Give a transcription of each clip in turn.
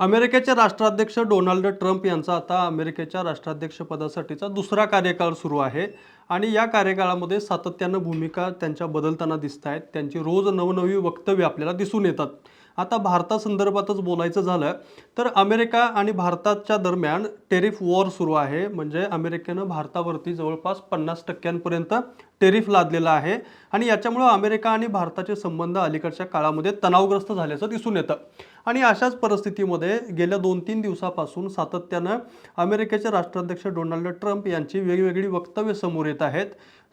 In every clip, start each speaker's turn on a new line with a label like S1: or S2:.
S1: अमेरिकेचे राष्ट्राध्यक्ष Donald Trump यांचा आता अमेरिकेच्या राष्ट्राध्यक्षपदासाठीचा दुसरा कार्यकाळ सुरू आहे. आणि या कार्यकाळामध्ये सातत्यानं भूमिका त्यांच्या बदलताना दिसत आहेत. त्यांची रोज नवनवी वक्तव्य आपल्याला दिसून येतात. आता भारतासंदर्भातच बोलायचं झालं तर अमेरिका आणि भारताच्या दरम्यान टेरिफ वॉर सुरू आहे. म्हणजे अमेरिकेनं भारतावरती जवळपास पन्नास टक्क्यांपर्यंत टेरिफ लादलेला आहे. आणि याच्यामुळं अमेरिका आणि भारताचे संबंध अलीकडच्या काळामध्ये तणावग्रस्त झाल्याचं दिसून येतं. आणि अशाच परिस्थितीमध्ये गेल्या दोन तीन दिवसापासून सातत्यानं अमेरिकेचे राष्ट्राध्यक्ष डोनाल्ड ट्रम्प यांची वेगवेगळी वक्तव्य समोर येत आहेत.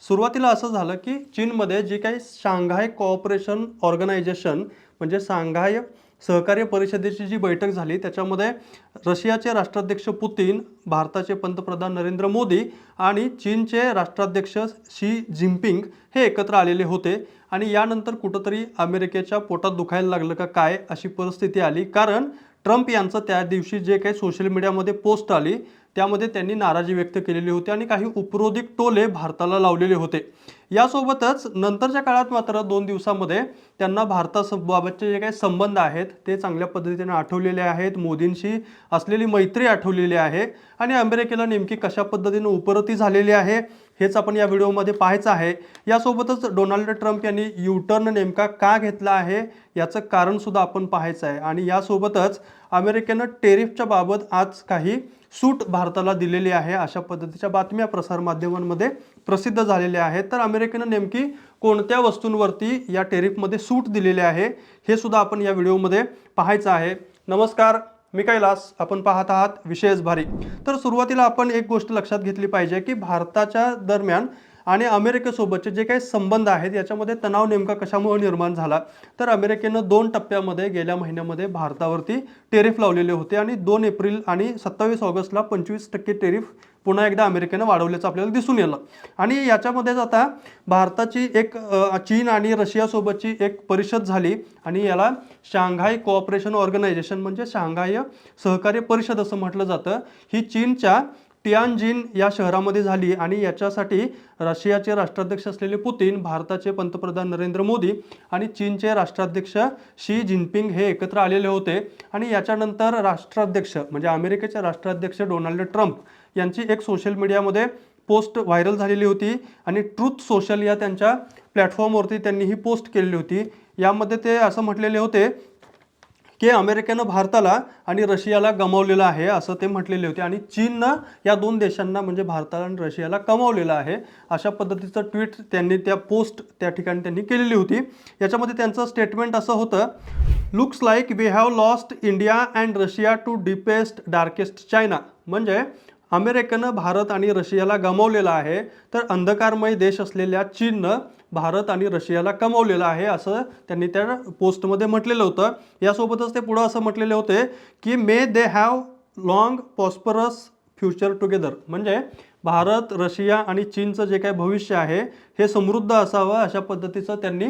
S1: सुरुवातीला असं झालं की चीनमध्ये जी काही शांघाय कोऑपरेशन ऑर्गनायझेशन म्हणजे शांघाय सहकार्य परिषदेची जी बैठक झाली त्याच्यामध्ये रशियाचे राष्ट्राध्यक्ष पुतीन भारताचे पंतप्रधान नरेंद्र मोदी आणि चीनचे राष्ट्राध्यक्ष शी जिनपिंग हे एकत्र आलेले होते. आणि यानंतर कुठंतरी अमेरिकेच्या पोटात दुखायला लागलं का काय अशी परिस्थिती आली. कारण ट्रम्प यांचं त्या दिवशी जे काही सोशल मीडियामध्ये पोस्ट आली त्यामध्ये त्यांनी नाराजी व्यक्त केलेली होती आणि काही उपरोधिक टोले भारताला लावलेले होते. यासोबतच नंतरच्या काळात मात्र दोन दिवसामध्ये त्यांना भारताबाबतचे जे काही संबंध आहेत ते चांगल्या पद्धतीने आठवलेले आहेत. मोदींशी असलेली मैत्री आठवलेली आहे आणि अमेरिकेला नेमकी कशा पद्धतीने उपरती झालेली आहे हेच आपण या व्हिडिओमध्ये पाहायचं आहे. यासोबतच डोनाल्ड ट्रम्प यांनी युटर्न नेमका का घेतला आहे याचं कारणसुद्धा आपण पाहायचं आहे. आणि यासोबतच अमेरिकेनं टेरिफच्या बाबत आज काही सूट भारताला दिलेली आहे. अशा पद्धतीच्या बातम्या प्रसारमाध्यमांमध्ये प्रसिद्ध झालेल्या आहेत. तर अमेरिकेनं नेमकी कोणत्या वस्तूंवरती या टेरिफमध्ये सूट दिलेली आहे हे सुद्धा आपण या व्हिडिओमध्ये पाहायचं आहे. नमस्कार. मी कैलास आपण पाहत आहात विशेष भारी. तर सुरुवातीला आपण एक गोष्ट लक्षात घेतली पाहिजे की भारताच्या दरम्यान आणि अमेरिकेसोबतचे जे काही संबंध आहेत याच्यामध्ये तणाव नेमका कशामुळे निर्माण झाला? तर अमेरिकेनं दोन टप्प्यामध्ये गेल्या महिन्यामध्ये भारतावरती टेरिफ लावलेले होते आणि दोन एप्रिल आणि सत्तावीस ऑगस्टला पंचवीस टक्के टेरिफ पुन्हा एकदा अमेरिकेनं वाढवल्याचं आपल्याला दिसून येलं. आणि याच्यामध्येच आता भारताची एक चीन आणि रशियासोबतची एक परिषद झाली आणि याला शांघाय कोऑपरेशन ऑर्गनायझेशन म्हणजे शांघाय सहकार्य परिषद असं म्हटलं जातं. ही चीनच्या टियानजिन या शहरामध्ये झाली आणि याच्यासाठी रशियाचे राष्ट्राध्यक्ष असलेले पुतीन भारताचे पंतप्रधान नरेंद्र मोदी आणि चीनचे राष्ट्राध्यक्ष शी जिनपिंग हे एकत्र आलेले होते. आणि याच्यानंतर राष्ट्राध्यक्ष म्हणजे अमेरिकेचे राष्ट्राध्यक्ष डोनाल्ड ट्रम्प यांची एक सोशल मीडियामध्ये पोस्ट व्हायरल झालेली होती आणि ट्रूथ सोशल या त्यांच्या प्लॅटफॉर्मवरती त्यांनी ही पोस्ट केलेली होती. यामध्ये ते असं म्हटलेले होते की अमेरिकेनं भारताला आणि रशियाला गमावलेलं आहे असं ते म्हटलेले होते. आणि चीननं या दोन देशांना म्हणजे भारताला आणि रशियाला कमावलेलं आहे अशा पद्धतीचं ट्विट त्यांनी त्या पोस्ट त्या ठिकाणी त्यांनी केलेली होती. याच्यामध्ये त्यांचं स्टेटमेंट असं होतं looks like we have lost India and Russia to deepest darkest China म्हणजे अमेरिकेनं भारत आणि रशियाला गमावलेलं आहे तर अंधकारमय देश असलेल्या चीननं भारत आणि रशियाला कमावलेलं आहे असं त्यांनी त्या पोस्टमध्ये म्हटलेलं होतं. यासोबतच ते पुढं असं म्हटलेले होते की may they have long prosperous future together म्हणजे भारत रशिया आणि चीनचं जे काही भविष्य आहे हे समृद्ध असावं अशा पद्धतीचं त्यांनी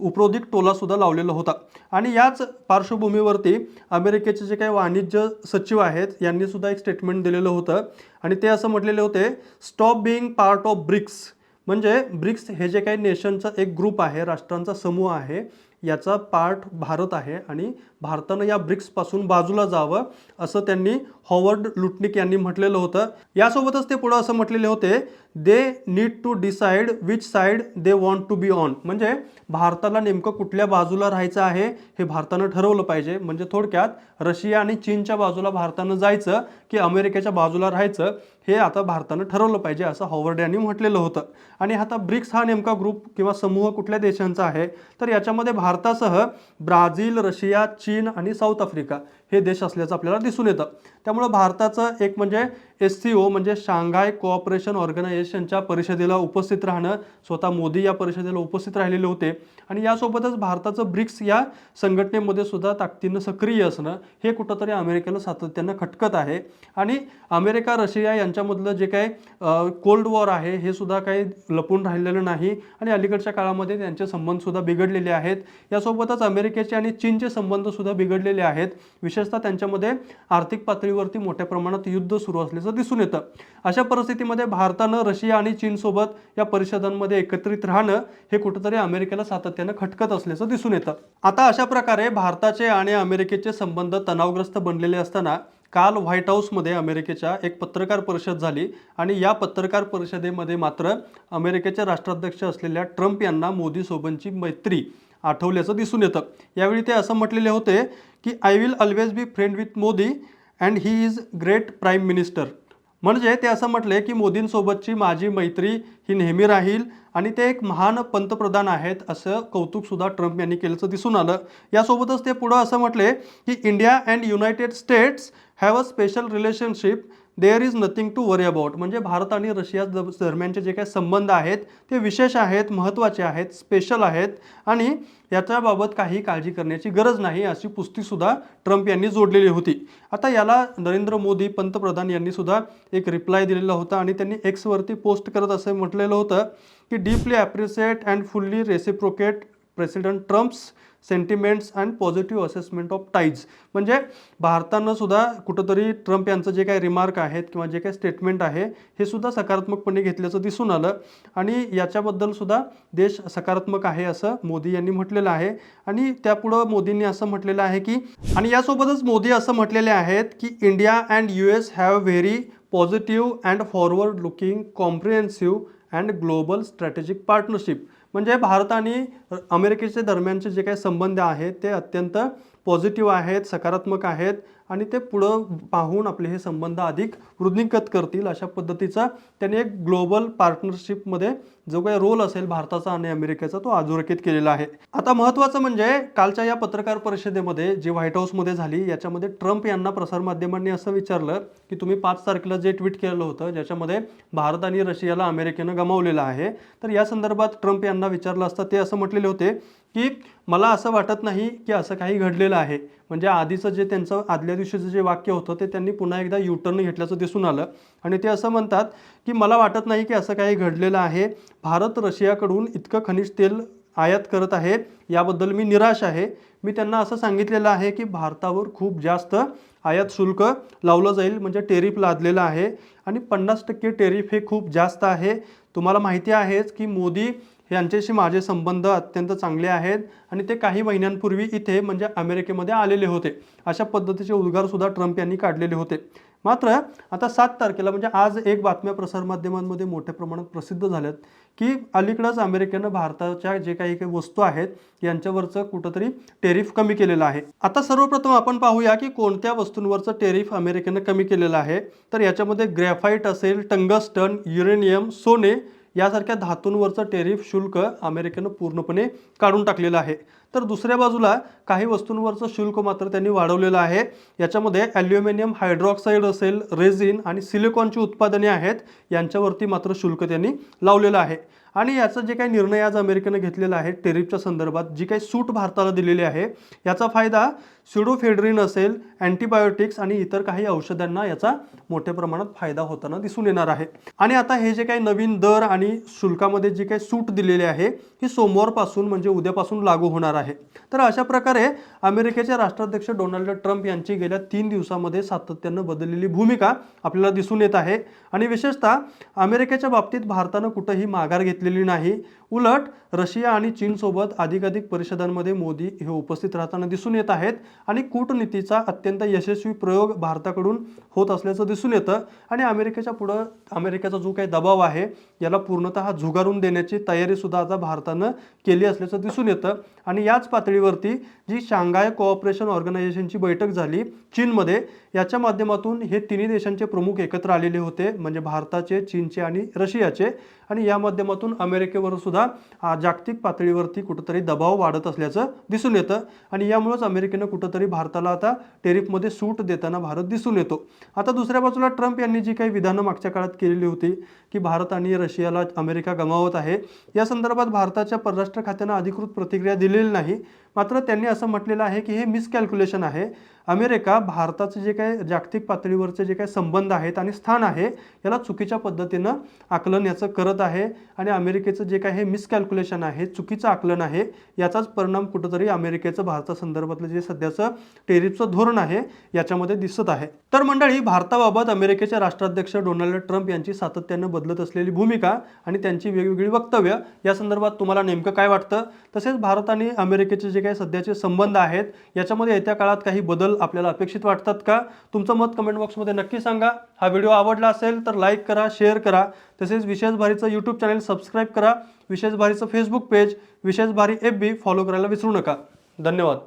S1: उपरोधिक टोलासुद्धा लावलेला होता. आणि याच पार्श्वभूमीवरती अमेरिकेचे जे काही वाणिज्य सचिव आहेत यांनीसुद्धा एक स्टेटमेंट दिलेलं होतं. आणि ते असं म्हटलेले होते stop being part of BRICS म्हणजे ब्रिक्स हे जे काही नेशनचा एक ग्रुप आहे राष्ट्रांचा समूह आहे याचा पार्ट भारत आहे आणि भारतानं या ब्रिक्सपासून बाजूला जावं असं त्यांनी हॉवर्ड लुटनिक यांनी म्हटलेलं होतं. यासोबतच ते पुढं असं म्हटलेले होते they need to decide which side they want to be on म्हणजे भारताला नेमकं कुठल्या बाजूला राहायचं आहे हे भारतानं ठरवलं पाहिजे. म्हणजे थोडक्यात रशिया आणि चीनच्या बाजूला भारतानं जायचं की अमेरिकेच्या बाजूला राहायचं हे आता भारतानं ठरवलं पाहिजे असं हॉवर्ड यांनी म्हटलेलं होतं. आणि आता ब्रिक्स हा नेमका ग्रुप किंवा समूह कुठल्या देशांचा आहे? तर याच्यामध्ये भारतासह ब्राझील रशिया चीन चीन आणि साऊथ आफ्रिका. हे देश असल्याचं आपल्याला दिसून येतं. त्यामुळं भारताचं एक म्हणजे एस सी ओ म्हणजे शांघाय कोऑपरेशन ऑर्गनायझेशनच्या परिषदेला उपस्थित राहणं स्वतः मोदी या परिषदेला उपस्थित राहिलेले होते. आणि यासोबतच भारताचं ब्रिक्स या संघटनेमध्ये सुद्धा ताकदीनं सक्रिय असणं हे कुठंतरी अमेरिकेला सातत्यानं खटकत आहे. आणि अमेरिका रशिया यांच्यामधलं जे काही कोल्ड वॉर आहे हे सुद्धा काही लपून राहिलेलं नाही. आणि अलीकडच्या काळामध्ये त्यांचे संबंध सुद्धा बिघडलेले आहेत. यासोबतच अमेरिकेचे आणि चीनचे संबंध सुद्धा बिघडलेले आहेत. विशेष विशेषतः त्यांच्यामध्ये आर्थिक पातळीवरती मोठ्या प्रमाणात युद्ध सुरू असल्याचं दिसून येतं. अशा परिस्थितीमध्ये भारतानं रशिया आणि चीनसोबत या परिषदांमध्ये एकत्रित राहणं हे कुठंतरी अमेरिकेला सातत्यानं खटकत असल्याचं दिसून येतं. आता अशा प्रकारे भारताचे आणि अमेरिकेचे संबंध तणावग्रस्त बनलेले असताना काल व्हाईट हाऊसमध्ये अमेरिकेच्या एक पत्रकार परिषद झाली आणि या पत्रकार परिषदेमध्ये मात्र अमेरिकेचे राष्ट्राध्यक्ष असलेल्या ट्रम्प यांना मोदीसोबतची मैत्री आठवल्याचं दिसून येतं. यावेळी ते असं म्हटलेले होते की I will always be friend with Modi and he is great prime minister म्हणजे ते असं म्हटले की मोदींसोबतची माझी मैत्री ही नेहमी राहील आणि ते एक महान पंतप्रधान आहेत असं कौतुकसुद्धा ट्रम्प यांनी केल्याचं दिसून आलं. यासोबतच ते पुढं असं म्हटले की India and United States have a special relationship there is nothing to worry about. म्हणजे भारत आणि रशिया दरम्यानचे जे काही संबंध आहेत ते विशेष आहेत महत्त्वाचे आहेत स्पेशल आहेत आणि याच्याबाबत काही काळजी करण्याची गरज नाही अशी पुस्तीसुद्धा ट्रम्प यांनी जोडलेली होती. आता याला नरेंद्र मोदी पंतप्रधान यांनीसुद्धा एक रिप्लाय दिलेला होता आणि त्यांनी एक्सवरती पोस्ट करत असं म्हटलेलं होतं की deeply appreciate and fully reciprocate president Trump's sentiments and positive assessment of ties म्हणजे भारतानं सुद्धा कुठंतरी ट्रम्प यांचं जे काही रिमार्क आहेत किंवा जे काही स्टेटमेंट आहे हे सुद्धा सकारात्मकपणे घेतल्याचं दिसून आलं. आणि याच्याबद्दल सुद्धा देश सकारात्मक आहे असं मोदी यांनी म्हटलेलं आहे. आणि त्यापुढं मोदींनी असं म्हटलेलं आहे की आणि यासोबतच मोदी असं म्हटलेले आहेत की India and U S have very positive and forward looking comprehensive and global strategic partnership म्हणजे भारत आणि अमेरिकेच्या दरम्यानचे जे काही संबंध आहेत ते अत्यंत पॉझिटिव्ह आहेत सकारात्मक आहेत आणि ते पुढं पाहून आपले हे संबंध अधिक वृद्धिंगत करतील अशा पद्धतीचा त्यांनी एक ग्लोबल पार्टनरशिपमध्ये जो काही रोल असेल भारताचा आणि अमेरिकेचा तो अधोरेखित केलेला आहे. आता महत्त्वाचं म्हणजे कालच्या या पत्रकार परिषदेमध्ये जी व्हाईट हाऊसमध्ये झाली याच्यामध्ये ट्रम्प यांना प्रसारमाध्यमांनी असं विचारलं की तुम्ही पाच तारखेला जे ट्विट केलेलं होतं ज्याच्यामध्ये भारत आणि रशियाला अमेरिकेनं गमावलेलं आहे तर या संदर्भात ट्रम्प यांना विचारलं असता ते असं म्हटलेले होते की मला असं वाटत नाही की असं काही घडलेलं आहे. म्हणजे आधीचं जे त्यांचं आदल्या दिवशीचं जे वाक्य होतं ते त्यांनी पुन्हा एकदा युटर्न घेतल्याचं दिसून आलं. आणि ते असं म्हणतात की मला वाटत नाही की असं काही घडलेलं आहे. भारत रशियाकडून इतकं खनिज तेल आयात करत आहे याबद्दल मी निराश आहे. मी त्यांना असं सांगितलेलं आहे की भारतावर खूप जास्त आयात शुल्क लावलं जाईल म्हणजे टेरिफ लादलेलं आहे. आणि पन्नास टक्के टेरिफ हे खूप जास्त आहे. तुम्हाला माहिती आहेच की मोदी यांच्याशी माझे संबंध अत्यंत चांगले आहेत आणि ते काही महिन्यांपूर्वी इथे म्हणजे अमेरिकेमध्ये आलेले होते. अशा पद्धतीचे उद्गारसुद्धा ट्रम्प यांनी काढलेले होते. मात्र आता सात तारखेला म्हणजे आज एक बातम्या प्रसारमाध्यमांमध्ये मोठ्या प्रमाणात प्रसिद्ध झाल्यात की अलीकडंच अमेरिकेनं भारताच्या जे काही काही वस्तू आहेत यांच्यावरचं कुठंतरी टेरिफ कमी केलेलं आहे. आता सर्वप्रथम आपण पाहूया की कोणत्या वस्तूंवरचं टेरिफ अमेरिकेनं कमी केलेलं आहे. तर याच्यामध्ये ग्रॅफाईट असेल टंगस्टन युरेनियम सोने यासारख्या धातूंवरचं टेरिफ शुल्क अमेरिकेनं पूर्णपणे काढून टाकलेलं आहे. तर दुसऱ्या बाजूला काही वस्तूंवरचं शुल्क मात्र त्यांनी वाढवलेलं आहे. याच्यामध्ये ॲल्युमिनियम हायड्रॉक्साईड असेल रेझिन आणि सिलिकॉनची उत्पादने आहेत यांच्यावरती मात्र शुल्क त्यांनी लावलेलं आहे. आणि याचा जे काही निर्णय आज अमेरिकेनं घेतलेला आहे टेरिफच्या संदर्भात जी काही सूट भारताला दिलेली आहे याचा फायदा स्युडोफेड्रिन असेल अँटीबायोटिक्स आणि इतर काही औषधांना याचा मोठ्या प्रमाणात फायदा होताना दिसून येणार आहे. आणि आता हे जे काही नवीन दर आणि शुल्कामध्ये जी काही सूट दिलेली आहे ही सोमवारपासून म्हणजे उद्यापासून लागू होणार आहे. तर अशा प्रकारे अमेरिकेचे राष्ट्राध्यक्ष डोनाल्ड ट्रम्प यांची गेल्या तीन दिवसामध्ये सातत्यानं बदललेली भूमिका आपल्याला दिसून येत आहे. आणि विशेषतः अमेरिकेच्या बाबतीत भारतानं कुठंही माघार घेतली घेतलेली नाही. उलट रशिया आणि चीनसोबत अधिकाधिक परिषदांमध्ये मोदी हे उपस्थित राहताना दिसून येत आहेत आणि कूटनीतीचा अत्यंत यशस्वी प्रयोग भारताकडून होत असल्याचं दिसून येतं आणि अमेरिकेच्या पुढं अमेरिकेचा जो काही दबाव आहे याला पूर्णतः झुगारून देण्याची तयारीसुद्धा आता भारतानं केली असल्याचं दिसून येतं. आणि याच पातळीवरती जी शांघाय कोऑपरेशन ऑर्गनायझेशनची बैठक झाली चीनमध्ये याच्या माध्यमातून हे तिन्ही देशांचे प्रमुख एकत्र आलेले होते म्हणजे भारताचे चीनचे आणि रशियाचे. आणि या माध्यमातून अमेरिकेवर सुद्धा जागतिक पातळीवरती कुठंतरी दबाव वाढत असल्याचं दिसून येतं. आणि यामुळेच अमेरिकेनं कुठंतरी भारताला आता टेरिफमध्ये सूट देताना भारत दिसून येतो. आता दुसऱ्या बाजूला ट्रम्प यांनी जी काही विधानं मागच्या काळात केलेली होती की भारत आणि रशियाला अमेरिका गमावत आहे या संदर्भात भारताच्या परराष्ट्र खात्यानं अधिकृत प्रतिक्रिया दिलेली नाही. मात्र त्यांनी असं म्हटलेलं आहे की हे मिसकॅल्क्युलेशन आहे. अमेरिका भारताचं जे काही जागतिक पातळीवरचे जे काही संबंध आहेत आणि स्थान आहे याला चुकीच्या पद्धतीनं आकलन याचं करत आहे आणि अमेरिकेचं जे काही हे मिसकॅल्क्युलेशन आहे चुकीचं आकलन आहे याचाच परिणाम कुठंतरी अमेरिकेचं भारतासंदर्भातलं जे सध्याचं टेरिफचं धोरण आहे याच्यामध्ये दिसत आहे. तर मंडळी भारताबाबत अमेरिकेचे राष्ट्राध्यक्ष डोनाल्ड ट्रम्प यांची सातत्यानं बदलत असलेली भूमिका आणि त्यांची वेगवेगळी वक्तव्य या संदर्भात तुम्हाला नेमकं काय वाटतं? तसेच भारत आणि अमेरिकेचे जे काही काही सध्याचे संबंध आहेत याच्यामध्ये येत्या काळात काही बदल आपल्याला अपेक्षित वाटतात का? तुमचं मत कमेंट बॉक्समध्ये नक्की सांगा. हा व्हिडिओ आवडला असेल तर लाईक करा शेअर करा. तसेच विशेष भारीचं यूट्यूब चॅनल सबस्क्राईब करा. विशेष भारीचं फेसबुक पेज विशेष भारी एफ बी फॉलो करायला विसरू नका. धन्यवाद.